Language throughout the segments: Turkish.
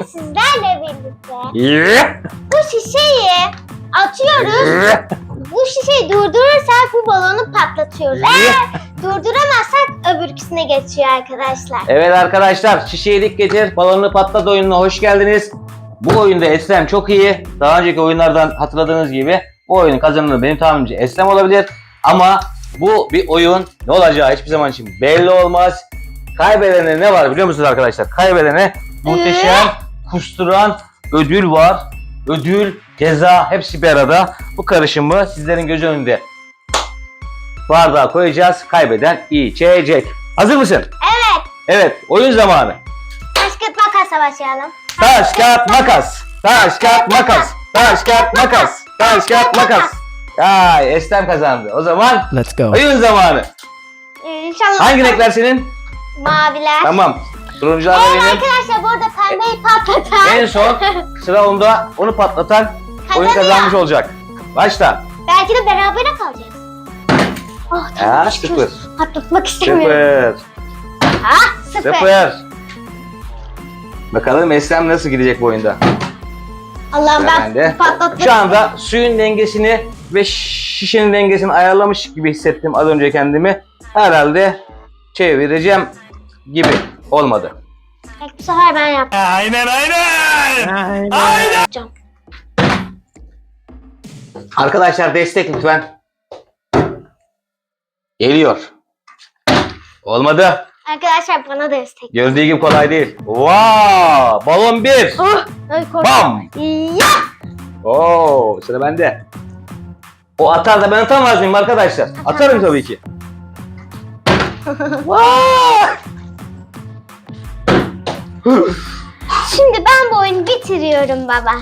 bugün sizlerle birlikte bu şişeyi atıyoruz. Bu şişeyi durdurursak bu balonu patlatıyoruz. Eğer durduramazsak öbürküsüne geçiyor arkadaşlar. Evet arkadaşlar şişeyi dik getir balonu patlat oyununa hoş geldiniz. Bu oyunda Eslem çok iyi. Daha önceki oyunlardan hatırladığınız gibi bu oyunun kazananı benim tahminimce Eslem olabilir. Ama bu bir oyun ne olacağı hiçbir zaman için belli olmaz. Kaybedene ne var biliyor musunuz arkadaşlar? Kaybedene muhteşem kusturan ödül var. Ödül, ceza hepsi bir arada. Bu karışımı sizlerin göz önünde bardağa koyacağız. Kaybeden içecek. Hazır mısın? Evet. Evet, oyun zamanı. Taş kağıt makasla başlayalım. Taş, kağıt, makas. Taş, kağıt, makas. Taş, kağıt, makas. Taş, kağıt, makas. Ay, Eslem kazandı. O zaman Let's go. oyun zamanı. İnşallah. Hangi renkler senin? Maviler. Tamam. Turuncular da Evet benim. arkadaşlar bu arada pembeyi patlatan. En son sıra onda onu patlatan oyun Kazanıyor. kazanmış olacak. Başla. Belki de berabere kalacağız. Oh tamam. Ha, şükür. sıfır. Patlatmak istemiyorum. Sıfır. Ha sıfır. Sıfır. Bakalım Eslem nasıl gidecek bu oyunda? Allah'ım Sıra ben bende. patlatmak Şu anda suyun dengesini ve şişenin dengesini ayarlamış gibi hissettim az önce kendimi. Herhalde çevireceğim gibi olmadı. Peki bu sefer ben yapacağım. Aynen aynen. Arkadaşlar destek lütfen. Geliyor. Olmadı. Arkadaşlar bana destek. Gördüğü gibi kolay değil. Wow! Balon bir. Oh, ay. Bam! Ya! Oo, sıra bende. O atar da ben atamaz mıyım arkadaşlar? Atarım tabii ki. Vay! Şimdi ben bu oyunu bitiriyorum baba.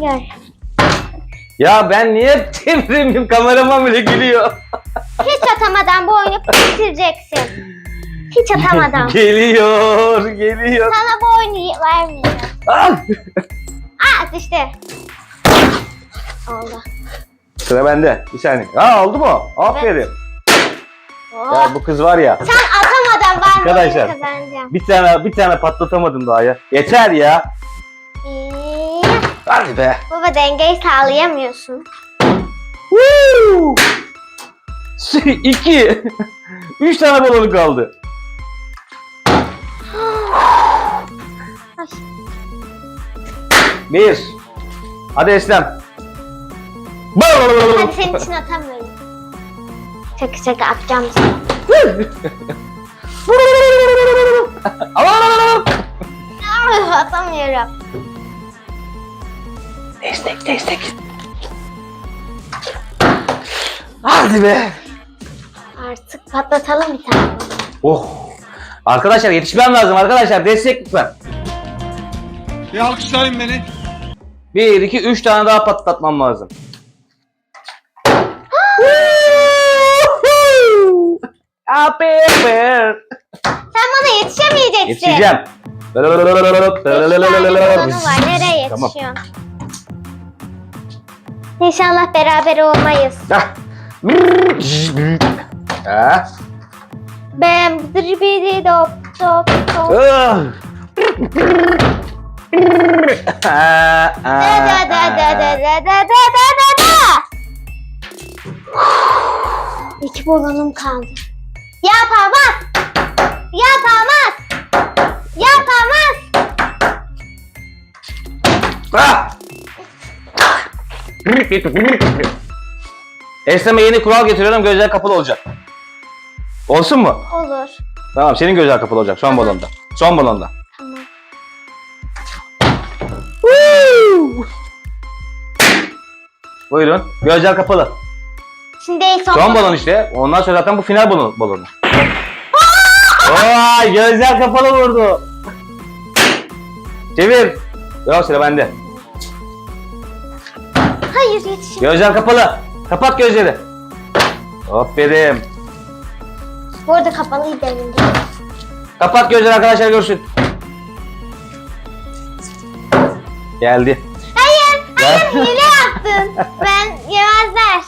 Gör. Ya ben niye çevireyim kameraman bile gülüyor. Hiç atamadan bu oyunu bitireceksin. Hiç atamadan. geliyor, geliyor. Sana bu oyunu vermeyeceğim. Ah! Aa düştü. Oldu. Sıra bende. Bir saniye. Ha oldu mu? Aferin. Oh. Ya bu kız var ya. Sen atamadan bu oyunu Arkadaşlar. kazanacağım. Bir tane bir tane patlatamadım daha ya. Yeter ya. İyi. Hadi be. Baba dengeyi sağlayamıyorsun. Woo! İki. Üç tane balonu kaldı. Ay. Bir. Hadi Eslem. Hadi senin için atamıyorum. Şaka şaka atacağım sana. Ah, Atamıyorum. Destek destek. Hadi be. Artık patlatalım bir tane. Oh. Arkadaşlar yetişmem lazım arkadaşlar. Destek lütfen. Bir alkışlayın beni. Bir, iki, üç tane daha patlatmam lazım. Aferin ona yetişemeyeceksin. Yetişeceğim. Beş tane var. Nereye yetişiyorsun? İnşallah beraber olmayız. Ben zırbidi dop dop dop. İki balonum kaldı. Ya baba Yapamaz. Yapamaz. Ah! Esneme yeni kural getiriyorum gözler kapalı olacak. Olsun mu? Olur. Tamam senin gözler kapalı olacak son balonda. Son balonda. Tamam. Buyurun. Gözler kapalı. Şimdi son, Son balon işte. Ondan sonra zaten bu final balon, balonu. Vay gözler kapalı vurdu. Çevir. Yok sıra bende. Hayır yetişim. Gözler kapalı. Kapat gözleri. Aferin. Bu arada kapalıydı evinde. Kapat gözleri arkadaşlar görsün. Geldi. Hayır. Hayır hile yaptın. ben yemezler.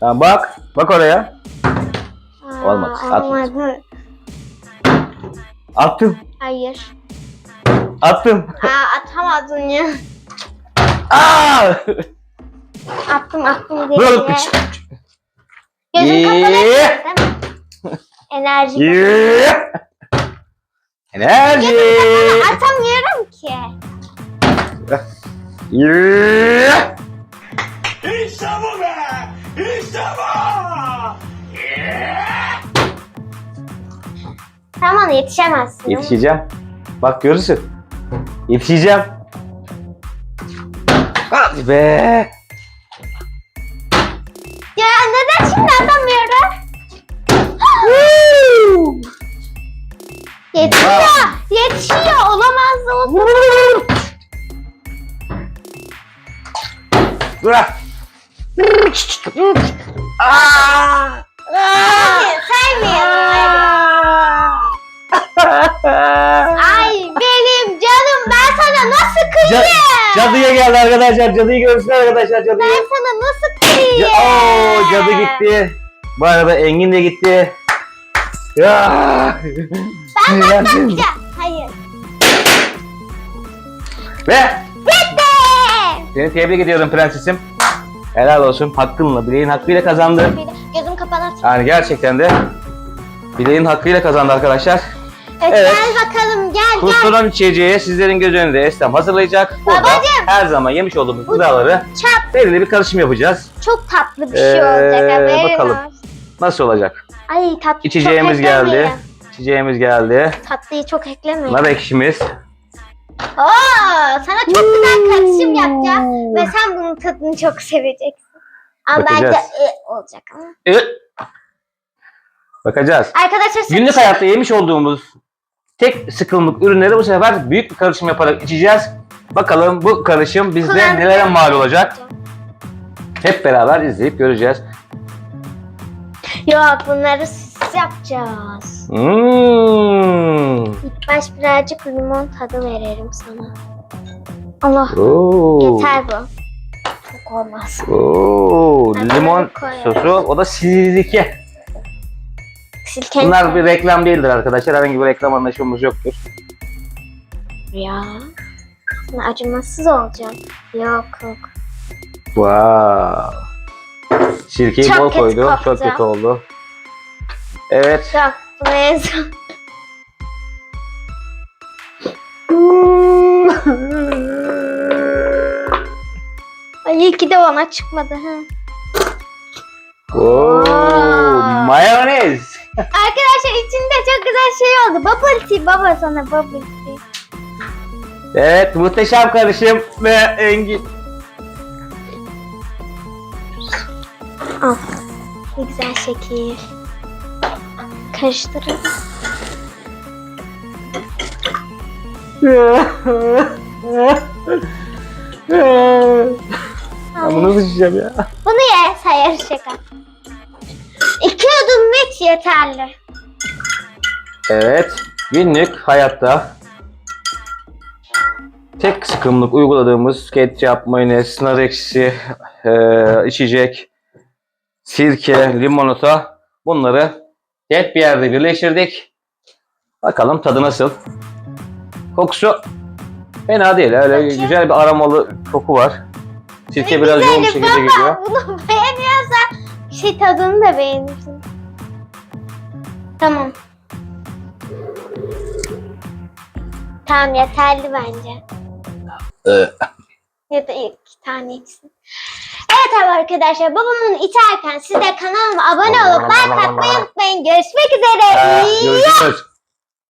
Ha, bak. Bak oraya. Aa, Olmadı, atma. Olmadı. Attım. Hayır. Attım. Aa atamadın ya. Aa! Attım attım Bırak. geriye. Gözün kapalı değil mi? Enerji. Yeah! Enerji. Atamıyorum ki. Yeah! İşte bu be! İşte bu! Sen bana yetişemezsin. Yetişeceğim. Bak görürsün. Yetişeceğim. Hadi be. Ya neden şimdi atamıyorum? Yetişiyor. Yetişiyor. Olamaz da olsun. Dur. Aa! Hayır, saymıyorum. Ay benim canım ben sana nasıl Ca- kıyayım? cadıya geldi arkadaşlar. Cadıyı görsün arkadaşlar cadıyı. Ben sana nasıl kıyayım? Ca- Oo, cadı gitti. Bu arada Engin de gitti. Ya. Sinirlendim. Ya, hayır. Ve Bitti. seni tebrik ediyorum prensesim. Helal olsun. Hakkınla, bileğin hakkıyla kazandı. Bir de Gözüm kapalı. Yani gerçekten de bileğin hakkıyla kazandı arkadaşlar. Evet, Evet. Gel bakalım gel gel. Kurtulan içeceği sizlerin göz önünde Estem hazırlayacak. Burada Babacım. her zaman yemiş olduğumuz gıdaları Çap belirli bir karışım yapacağız. çok tatlı bir şey Ee, olacak haberin bakalım. olsun. Nasıl olacak? Ay tatlı İçeceğimiz çok geldi. İçeceğimiz geldi. Tatlıyı çok eklemeyin. Nar ekşimiz. Oo, sana çok güzel karışım yapacağım ve sen bunun tadını çok seveceksin. Ama bence Bakacağız. e, olacak ama. Evet. Bakacağız. Arkadaşlar Günlük hayatta yemiş olduğumuz tek sıkımlık ürünleri bu sefer büyük bir karışım yaparak içeceğiz. Bakalım bu karışım bizde nelere mal olacak? Hep beraber izleyip göreceğiz. Yok bunları siz yapacağız. Hmm. İlk baş birazcık limon tadı veririm sana. Allah Oo. yeter bu. Çok olmaz. Oo. Limon sosu. O da sirke. Silken Bunlar bir reklam değildir arkadaşlar. Herhangi bir reklam anlaşmamız yoktur. Ya. Sana acımasız olacağım. Yok yok. Wow. Sirkeyi Çok bol kötü koydu. koktu. Çok kötü oldu. Evet. Yok en son. Ay iyi ki de ona çıkmadı. Ha. Oo. Mayonez. Arkadaşlar içinde çok güzel şey oldu. Bubble tea baba sana bubble tea. Evet muhteşem karışım ve Engin. Al. Ne güzel şekil. Karıştırın. ben bunu içeceğim ya? Bunu ye sayar şaka. Net yeterli. Evet günlük hayatta tek sıkımlık uyguladığımız ketçap, mayonez, nar ekşisi, eee, içecek, sirke, limonata bunları tek bir yerde birleştirdik. Bakalım tadı nasıl? Kokusu fena değil. Öyle Bakayım. güzel bir aromalı koku var. Sirke biraz yoğun bir şekilde geliyor. Bunu beğeniyorsan şey tadını da beğenirsin. Tamam. Tamam yeterli bence. Ee, Ya da iki tane içsin. Evet abi arkadaşlar babamın içerken siz de kanalıma abone olup like atmayı unutmayın. Görüşmek üzere. Görüşürüz.